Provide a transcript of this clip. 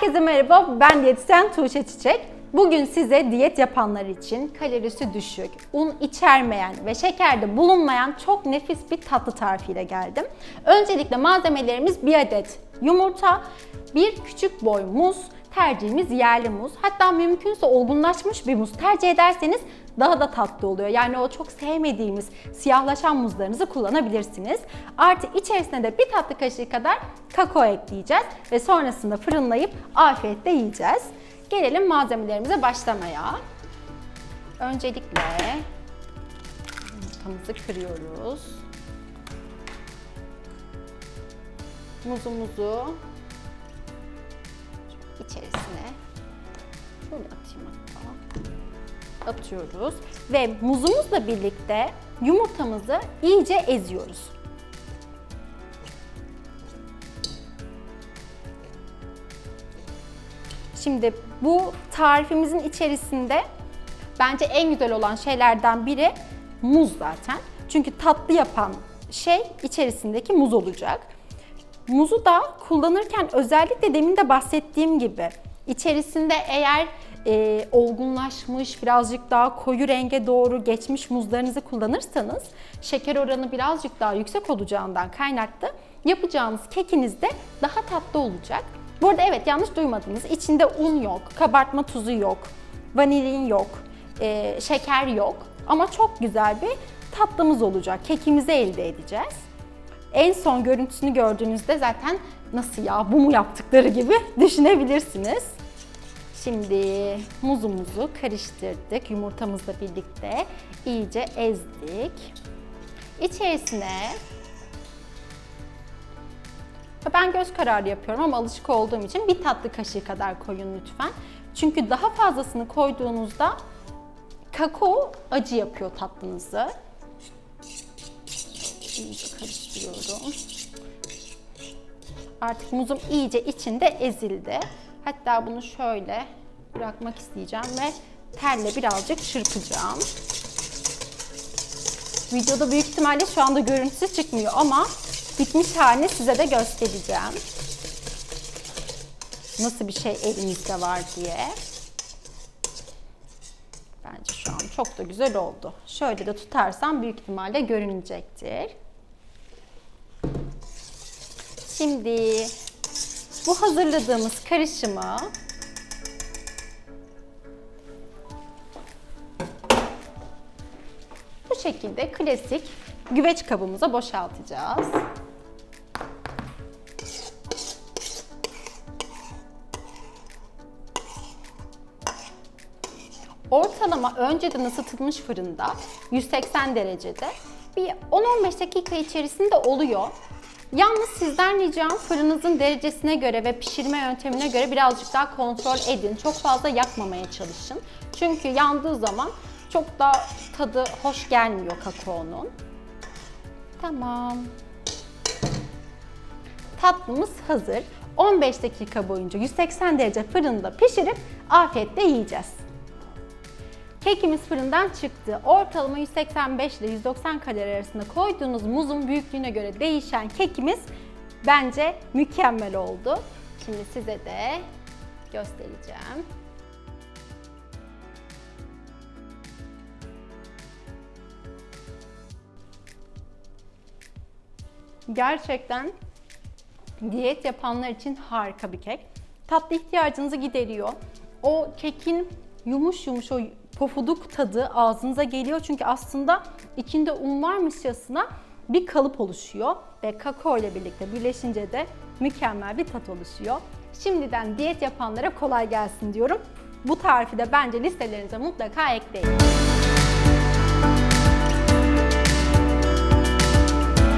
Herkese merhaba, ben diyetisyen Tuğçe Çiçek. Bugün size diyet yapanlar için kalorisi düşük, un içermeyen ve şekerde bulunmayan çok nefis bir tatlı tarifiyle geldim. Öncelikle malzemelerimiz bir adet yumurta, bir küçük boy muz, tercihimiz yerli muz. Hatta mümkünse olgunlaşmış bir muz tercih ederseniz daha da tatlı oluyor. Yani o çok sevmediğimiz siyahlaşan muzlarınızı kullanabilirsiniz. Artı içerisine de bir tatlı kaşığı kadar kakao ekleyeceğiz ve sonrasında fırınlayıp afiyetle yiyeceğiz. Gelelim malzemelerimize başlamaya. Öncelikle yumurtamızı kırıyoruz. Muzumuzu içerisine şöyle atayım hatta atıyoruz ve muzumuzla birlikte yumurtamızı iyice eziyoruz. Şimdi bu tarifimizin içerisinde bence en güzel olan şeylerden biri muz zaten. Çünkü tatlı yapan şey içerisindeki muz olacak. Muzu da kullanırken özellikle demin de bahsettiğim gibi içerisinde eğer e, olgunlaşmış, birazcık daha koyu renge doğru geçmiş muzlarınızı kullanırsanız şeker oranı birazcık daha yüksek olacağından kaynaklı yapacağınız kekiniz de daha tatlı olacak. Bu arada evet yanlış duymadınız. İçinde un yok, kabartma tuzu yok, vanilin yok, e, şeker yok. Ama çok güzel bir tatlımız olacak. Kekimizi elde edeceğiz. En son görüntüsünü gördüğünüzde zaten nasıl ya bu mu yaptıkları gibi düşünebilirsiniz. Şimdi muzumuzu karıştırdık yumurtamızla birlikte iyice ezdik. İçerisine ben göz kararı yapıyorum ama alışık olduğum için bir tatlı kaşığı kadar koyun lütfen. Çünkü daha fazlasını koyduğunuzda kakao acı yapıyor tatlınızı. İyice karıştırıyorum. Artık muzum iyice içinde ezildi. Hatta bunu şöyle bırakmak isteyeceğim ve telle birazcık çırpacağım. Videoda büyük ihtimalle şu anda görüntüsü çıkmıyor ama bitmiş halini size de göstereceğim. Nasıl bir şey elimizde var diye. Bence şu an çok da güzel oldu. Şöyle de tutarsam büyük ihtimalle görünecektir. Şimdi bu hazırladığımız karışımı bu şekilde klasik güveç kabımıza boşaltacağız. Ortalama önceden ısıtılmış fırında 180 derecede bir 10-15 dakika içerisinde oluyor. Yalnız sizden ricam fırınınızın derecesine göre ve pişirme yöntemine göre birazcık daha kontrol edin. Çok fazla yakmamaya çalışın. Çünkü yandığı zaman çok da tadı hoş gelmiyor kakaonun. Tamam. Tatlımız hazır. 15 dakika boyunca 180 derece fırında pişirip afiyetle yiyeceğiz. Kekimiz fırından çıktı. Ortalama 185 ile 190 kalori arasında koyduğunuz muzun büyüklüğüne göre değişen kekimiz bence mükemmel oldu. Şimdi size de göstereceğim. Gerçekten diyet yapanlar için harika bir kek. Tatlı ihtiyacınızı gideriyor. O kekin yumuş yumuş o pofuduk tadı ağzınıza geliyor. Çünkü aslında içinde un varmışçasına bir kalıp oluşuyor ve kakao ile birlikte birleşince de mükemmel bir tat oluşuyor. Şimdiden diyet yapanlara kolay gelsin diyorum. Bu tarifi de bence listelerinize mutlaka ekleyin.